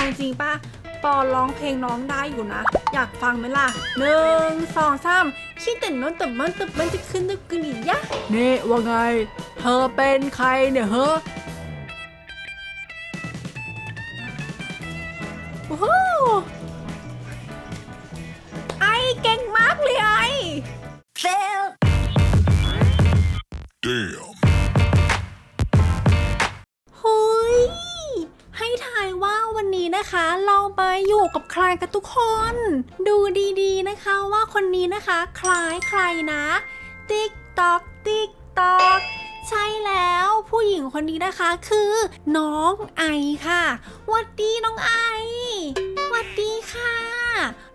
เอาจริงปะปอร้องเพลงน้องได้อยู่นะ อยากฟังไหมล่ะหนึ่งสองสามคิดแต่น้องแต่มันแต่มันจะขึ้นตึกกรียะนี่ว่าไง เธอเป็นใครเนี่ยเฮ้อโอ้โหไอเก่งมากเลยไอ Fail. Damn. นะคะ เราไปอยู่กับใครกันทุกคน ดูดีๆนะคะว่าคนนี้นะคะคล้ายใครนะ ติ๊กตอกติ๊กตอกใช่แล้วผู้หญิงคนนี้นะคะคือน้องไอค่ะวัดดีน้องไอวัดดีค่ะ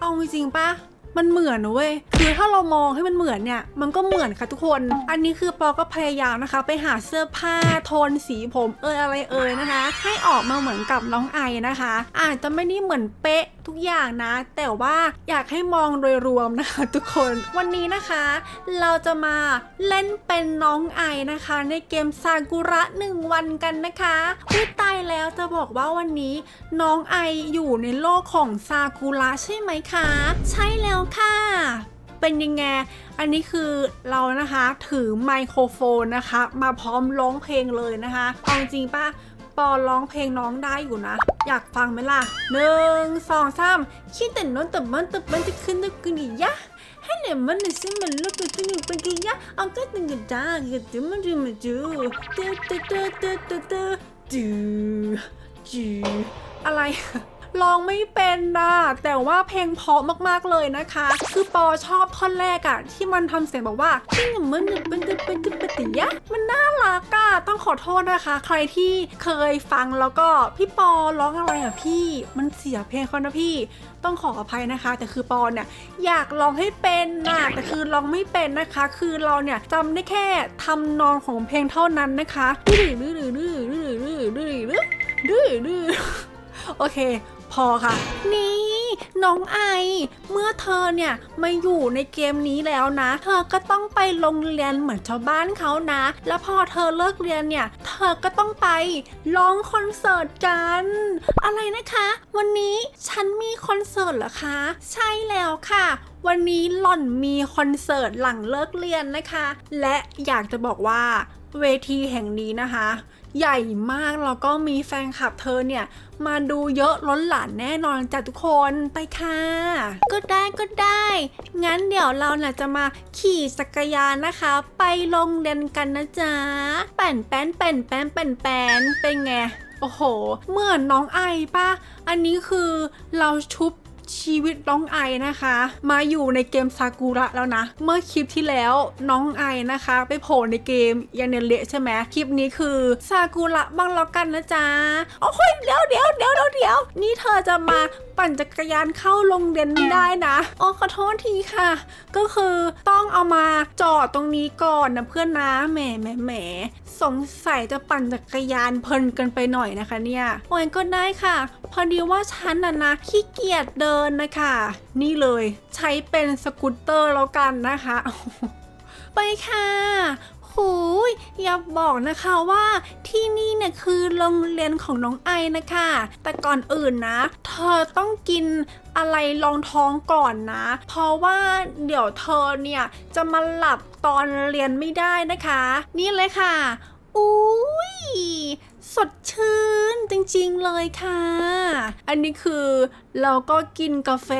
เอาจริงปะ มันเหมือนนะเว้ยคือถ้าเรามองให้มันเหมือนเนี่ย มันก็เหมือนค่ะทุกคน อันนี้คือปอก็พยายามนะคะ ไปหาเสื้อผ้าโทนสีผมเอยอะไรเอยนะคะ ให้ออกมาเหมือนกับน้องไอนะคะ อาจจะไม่ได้เหมือนเป๊ะทุกอย่างนะ แต่ว่าอยากให้มองโดยรวมนะคะทุกคนวันนี้นะคะ เราจะมาเล่นเป็นน้องไอนะคะ ในเกมซากุระหนึ่งวันกันนะคะอุ้ยตายแล้วจะบอกว่าวันนี้น้องไออยู่ในโลกของซากุระใช่ไหมคะ ใช่แล้วค่ะ เป็นยังไงอันนี้คือเรานะคะถือไมโครโฟนนะคะ มาพร้อมร้องเพลงเลยนะคะเอาจริงป่ะ ปอร้องเพลงน้องได้อยู่นะ อยากฟังไหมล่ะหนึ่งสองสามคิดแต่น้องแต่มันแต่มันจะขึ้นตึกกรียะให้เนี่ยมันเนี่ยซิมันลิกตึกตึกเป็นกรียะเอาก็ตึงกันจ้าก็ตึงมันจะมาจูตึ๊ดตึ๊ดตึ๊ดตึ๊ดตึ๊ดตึ๊ดจูจูอะไรร้องไม่เป็นนะแต่ว่าเพลงเพราะมากๆเลยนะคะ คือปอชอบท่อนแรกอะที่มันทำเสียงแบบว่าที่หนึ่งมันหนึ่งเป็นเป็นเป็นเป็น ติยมันน่ารักอะต้องขอโทษนะคะ ใครที่เคยฟังแล้วก็พี่ปอร้องอะไรอะพี่ มันเสียเพลงเขานะพี่ ต้องขออภัยนะคะ แต่คือปอเนี่ยอยากร้องให้เป็นนะแต่คือร้องไม่เป็นนะคะ คือเราเนี่ยจำได้แค่ทำนองของเพลงเท่านั้นนะคะดื้อดื้อดื้อดื้อดื้อดื้อดื้อดื้อดื้อดื้อโอเค พอค่ะ นี่ น้องไอ เมื่อเธอเนี่ยมาอยู่ในเกมนี้แล้วนะ เธอก็ต้องไปโรงเรียนเหมือนชาวบ้านเขานะ แล้วพอเธอเลิกเรียนเนี่ย เธอก็ต้องไปร้องคอนเสิร์ตกัน อะไรนะคะ วันนี้ฉันมีคอนเสิร์ตเหรอคะ ใช่แล้วค่ะ วันนี้หล่อนมีคอนเสิร์ตหลังเลิกเรียนนะคะ และอยากจะบอกว่าเวทีแห่งนี้นะคะ ใหญ่มากแล้วก็มีแฟนคลับเธอเนี่ยมาดูเยอะล้นหลานแน่นอนจ้ะทุกคนไปค่ะ ก็ได้ก็ได้ งั้นเดี๋ยวเราน่ะจะมาขี่จักรยานนะคะ ไปโรงเรียนกันนะจ๊ะแป่นแป้นแป่นแป้นแป่นแป้นเป็นไงโอ้โห เหมือนน้องไอปะอันนี้คือเราชุบ ชีวิตน้องไอนะคะ มาอยู่ในเกมซากุระแล้วนะ เมื่อคลิปที่แล้วน้องไอนะคะ ไปโผล่ในเกมยาเนเละใช่ไหมคลิปนี้คือซากุระบ้างแล้วกันนะจ๊ะโอ้ยเดี๋ยวเดี๋ยวเดี๋ยวเดี๋ยวเดี๋ยวนี่เธอจะมาปั่นจักรยานเข้าโรงเรียนไม่ได้นะอ๋อขอโทษทีค่ะ ก็คือต้องเอามาจอดตรงนี้ก่อนนะเพื่อนนะแหมแหมแหมสงสัยจะปั่นจักรยานเพลินกันไปหน่อยนะคะเนี่ยโอ้ยก็ได้ค่ะ พอดีว่าฉันน่ะนะขี้เกียจเดินนะคะ นี่เลยใช้เป็นสกูตเตอร์แล้วกันนะคะ ไปค่ะหูยอย่าบอกนะคะว่าที่นี่เนี่ยคือโรงเรียนของน้องไอนะคะ แต่ก่อนอื่นนะ เธอต้องกินอะไรรองท้องก่อนนะ เพราะว่าเดี๋ยวเธอเนี่ยจะมาหลับตอนเรียนไม่ได้นะคะ นี่เลยค่ะ อุ้ย สดชื่นจริงๆเลยค่ะ อันนี้คือเราก็กินกาแฟ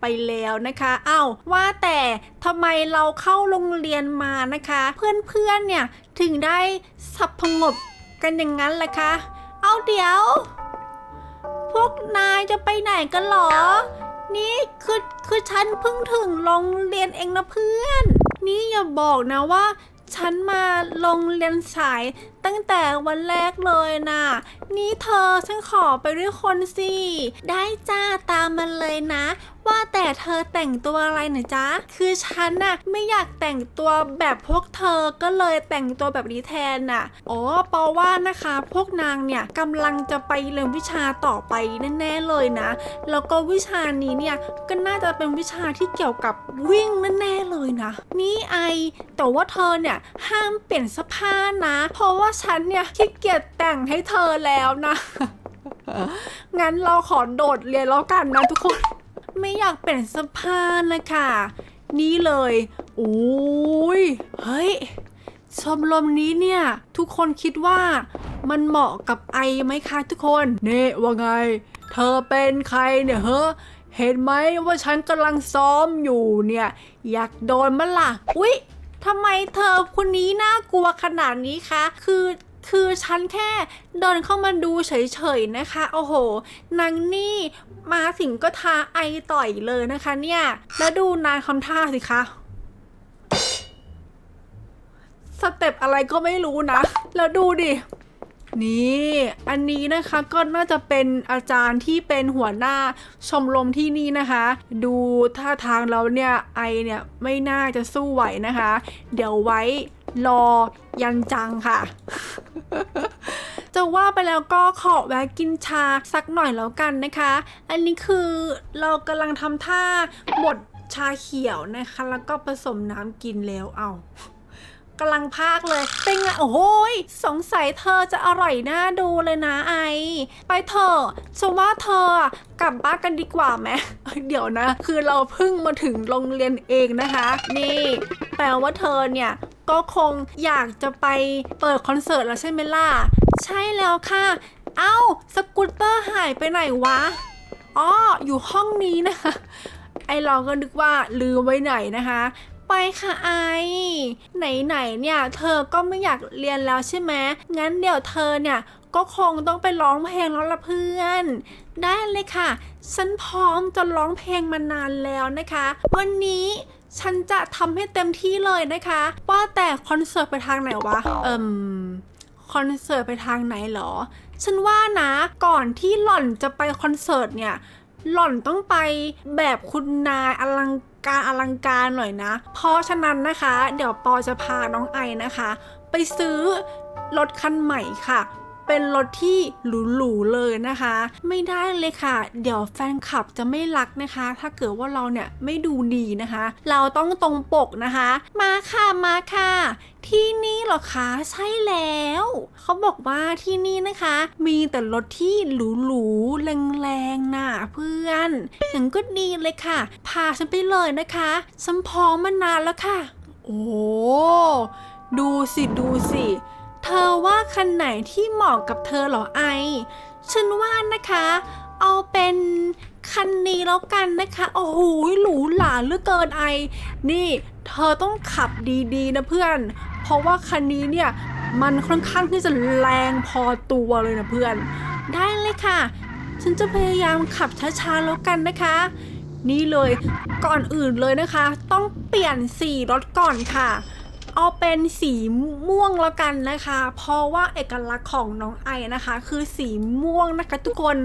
ไปแล้วนะคะอ้าวว่าแต่ทำไมเราเข้าโรงเรียนมานะคะ เพื่อนๆเนี่ยถึงได้สับพงบกันอย่างนั้นล่ะคะ เอาเดี๋ยว พวกนายจะไปไหนกันหรอ นี่คือคือฉันเพิ่งถึงโรงเรียนเองนะเพื่อน นี่อย่าบอกนะว่า ฉันมาโรงเรียนสายตั้งแต่วันแรกเลยนะนี่เธอฉันขอไปด้วยคนสิ ได้จ้าตามมันเลยนะ ว่าแต่เธอแต่งตัวอะไรหน่อยจ๊ะ คือฉันน่ะไม่อยากแต่งตัวแบบพวกเธอก็เลยแต่งตัวแบบนี้แทนน่ะอ๋อเปาว่านะคะ พวกนางเนี่ยกำลังจะไปเรียนวิชาต่อไปแน่ๆเลยนะ แล้วก็วิชานี้เนี่ยก็น่าจะเป็นวิชาที่เกี่ยวกับวิ่งแน่ๆเลยนะ นี่ไอแต่ว่าเธอเนี่ยห้ามเปลี่ยนเสื้อผ้านะ เพราะว่าฉันเนี่ยขี้เกียจแต่งให้เธอแล้วนะ งั้นเราขอโดดเรียนแล้วกันนะทุกคน ไม่อยากเปลี่ยนเสะพานนะคะ นี่เลยโอ้ยเฮ้ยชมรมนี้เนี่ย ทุกคนคิดว่ามันเหมาะกับไอไหมคะทุกคน เน่ว่าไง เธอเป็นใครเนี่ยเฮ้เห็นไหมว่าฉันกำลังซ้อมอยู่เนี่ย อยากโดนมั้ล่ะอุ๊ย ทำไมเธอคนนี้น่ากลัวขนาดนี้คะ คือคือฉันแค่เดินเข้ามาดูเฉยๆนะคะ โอ้โห นางนี่มาถึงก็ทาไอต่อยเลยนะคะเนี่ย แล้วดูนางคำท่าสิคะสเต็ปอะไรก็ไม่รู้นะ แล้วดูดิ นี่ อันนี้นะคะก็น่าจะเป็นอาจารย์ที่เป็นหัวหน้าชมรมที่นี่นะคะ ดูท่าทางแล้วเนี่ยไอเนี่ยไม่น่าจะสู้ไหวนะคะ เดี๋ยวไว้รอยันจังค่ะ จะว่าไปแล้วก็ขอแวะกินชาสักหน่อยแล้วกันนะคะ อันนี้คือเรากำลังทำท่าบดชาเขียวนะคะ แล้วก็ผสมน้ำกินแล้วเอา กำลังพากเลย เป็นไงโอ้โหยสงสัยเธอจะอร่อยน่าดูเลยนะไอ ไปเถอะฉันว่าเธอกลับบ้านกันดีกว่าไหมเอ้ยเดี๋ยวนะ คือเราเพิ่งมาถึงโรงเรียนเองนะคะ นี่ แปลว่าเธอเนี่ยก็คงอยากจะไปเปิดคอนเสิร์ตแล้วใช่ไหมล่ะ ใช่แล้วค่ะ เอ้า สกูตเตอร์หายไปไหนวะ อ๋อ อยู่ห้องนี้นะคะ ไอเราก็นึกว่าลืมไว้ไหนนะคะ ไปค่ะไอ ไหนๆเนี่ยเธอก็ไม่อยากเรียนแล้วใช่ไหมงั้นเดี๋ยวเธอเนี่ยก็คงต้องไปร้องเพลงแล้วละเพื่อน ได้เลยค่ะ ฉันพร้อมจะร้องเพลงมานานแล้วนะคะ วันนี้ฉันจะทำให้เต็มที่เลยนะคะ ว่าแต่คอนเสิร์ตไปทางไหนวะ เอิมคอนเสิร์ตไปทางไหนเหรอ ฉันว่านะก่อนที่หล่อนจะไปคอนเสิร์ตเนี่ย หล่อนต้องไปแบบคุณนายอลัง การอลังการหน่อยนะ เพราะฉะนั้นนะคะ เดี๋ยวปอจะพาน้องไอนะคะ ไปซื้อรถคันใหม่ค่ะ เป็นรถที่หรูๆเลยนะคะ ไม่ได้เลยค่ะ เดี๋ยวแฟนคลับจะไม่รักนะคะ ถ้าเกิดว่าเราเนี่ยไม่ดูดีนะคะ เราต้องตรงปกนะคะ มาค่ะมาค่ะที่นี่หรอคะใช่แล้ว เขาบอกว่าที่นี่นะคะ มีแต่รถที่หรูๆแรงๆน่ะเพื่อนอย่างก็ดีเลยค่ะ พาฉันไปเลยนะคะฉันพร้อมมานานแล้วค่ะ โอ้ดูสิดูสิ เธอว่าคันไหนที่เหมาะกับเธอเหรอไอ ฉันว่านะคะ เอาเป็นคันนี้แล้วกันนะคะ โอ้โหหรูหราเหลือเกินไอ นี่ เธอต้องขับดีๆนะเพื่อน เพราะว่าคันนี้เนี่ยมันค่อนข้างที่จะแรงพอตัวเลยนะเพื่อน ได้เลยค่ะ ฉันจะพยายามขับช้าๆแล้วกันนะคะ นี่เลยก่อนอื่นเลยนะคะ ต้องเปลี่ยนสีรถก่อนค่ะ เอาเป็นสีม่วงแล้วกันนะคะ เพราะว่าเอกลักษณ์ของน้องไอนะคะ คือสีม่วงนะคะทุกคน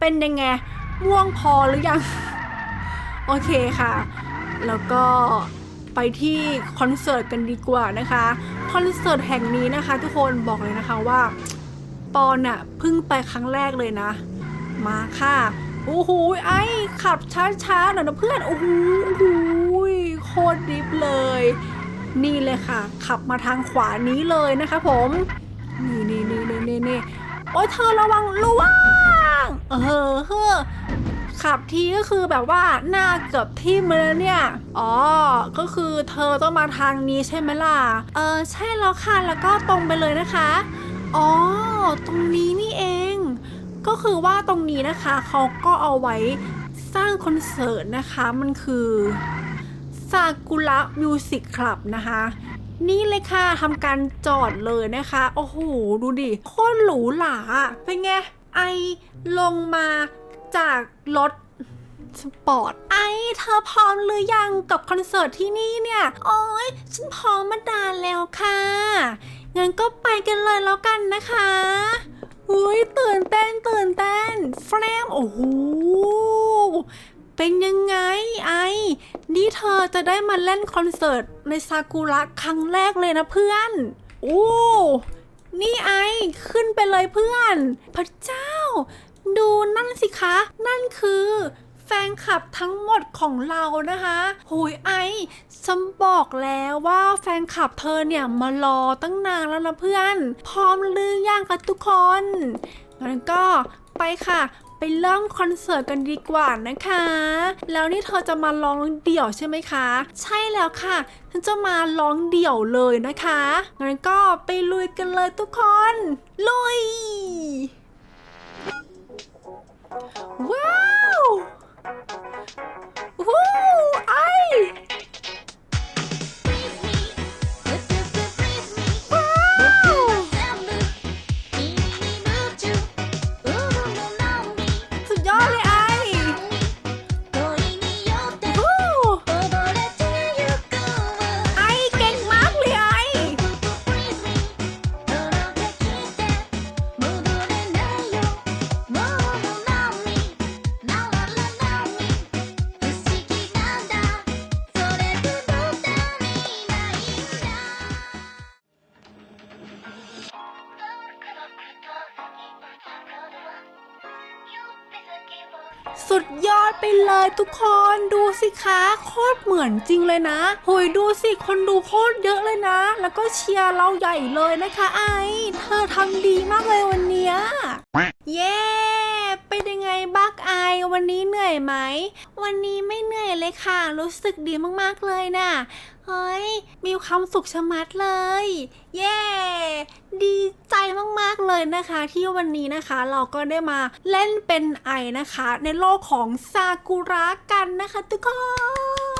เป็นยังไงม่วงพอหรือยัง โอเคค่ะ แล้วก็ไปที่คอนเสิร์ตกันดีกว่านะคะคอนเสิร์ตแห่งนี้นะคะ ทุกคนบอกเลยนะคะว่า ปอนอะเพิ่งไปครั้งแรกเลยนะ มาค่ะโอ้โหไอ้ขับช้าๆหน่อยนะเพื่อนโอ้โหโอ้โหโคตรดิฟเลย นี่เลยค่ะ ขับมาทางขวานี้เลยนะคะผมนี่นี่นี่นี่นี่นี่โอ้ยเธอระวังระวังเออเฮ้อขับทีก็คือแบบว่าหน้าเกือบทิ่มเลยนะเนี่ย อ๋อ ก็คือเธอต้องมาทางนี้ใช่ไหมล่ะ เออใช่แล้วค่ะ แล้วก็ตรงไปเลยนะคะ อ๋อ ตรงนี้นี่เอง ก็คือว่าตรงนี้นะคะ เขาก็เอาไว้สร้างคอนเสิร์ตนะคะ มันคือ ซากุระมิวสิกคลับนะคะ นี่เลยค่ะทำการจอดเลยนะคะ โอ้โห ดูดิ โคตรหรูหราเป็นไง ไอลงมาจากรถสปอร์ตไอเธอพร้อมหรือยังกับคอนเสิร์ตที่นี่เนี่ย โอ้ยฉันพร้อมมานานแล้วค่ะ งั้นก็ไปกันเลยแล้วกันนะคะอุ้ยตื่นเต้นตื่นเต้นแฟรมโอ้โห เป็นยังไงไอ นี่เธอจะได้มาเล่นคอนเสิร์ตในซากุระครั้งแรกเลยนะเพื่อน โอ้ นี่ไอ ขึ้นไปเลยเพื่อน พระเจ้า ดูนั่นสิคะ นั่นคือแฟนคลับทั้งหมดของเรานะคะโหยไอฉันบอกแล้วว่าแฟนคลับเธอเนี่ยมารอตั้งนานแล้วนะเพื่อน พร้อมหรือยังคะทุกคนงั้นก็ไปค่ะ เริ่มคอนเสิร์ตกันดีกว่านะคะ แล้วนี่เธอจะมาร้องเดี่ยวใช่ไหมคะ ใช่แล้วค่ะฉันจะมาร้องเดี่ยวเลยนะคะงั้นก็ไปลุยกันเลยทุกคน สุดยอดไปเลยทุกคนดูสิคะโคตรเหมือนจริงเลยนะโหยดูสิคนดูโคตรเยอะเลยนะ แล้วก็เชียร์เราใหญ่เลยนะคะไอ เธอทำดีมากเลยวันเนี้ย เย้ เป็นยังไงบ้างไอ วันนี้เหนื่อยไหม วันนี้ไม่เหนื่อยเลยค่ะ รู้สึกดีมากๆเลยน่ะ เฮ้ย มีความสุขชะมัดเลย เย้ ดีใจมากๆเลยนะคะ ที่วันนี้นะคะเราก็ได้มาเล่นเป็นไอนะคะ ในโลกของซากุระกันนะคะทุกคน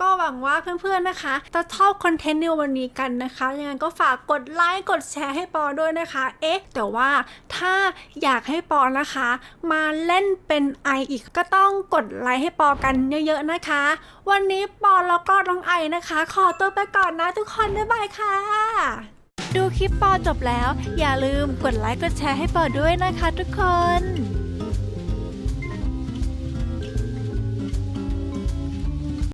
ก็หวังว่าเพื่อนๆนะคะจะชอบคอนเทนต์ในวันนี้กันนะคะ ยังไงก็ฝากกดไลค์กดแชร์ให้ปอด้วยนะคะ เอ๊ะ แต่ว่าถ้าอยากให้ปอนะคะ มาเล่นเป็นไออีกก็ต้องกดไลค์ให้ปอกันเยอะๆนะคะ วันนี้ปอแล้วก็น้องไอนะคะ ขอตัวไปก่อนนะทุกคนบ๊ายบายค่ะ ดูคลิปปอจบแล้ว อย่าลืมกดไลค์กดแชร์ให้ปอด้วยนะคะทุกคน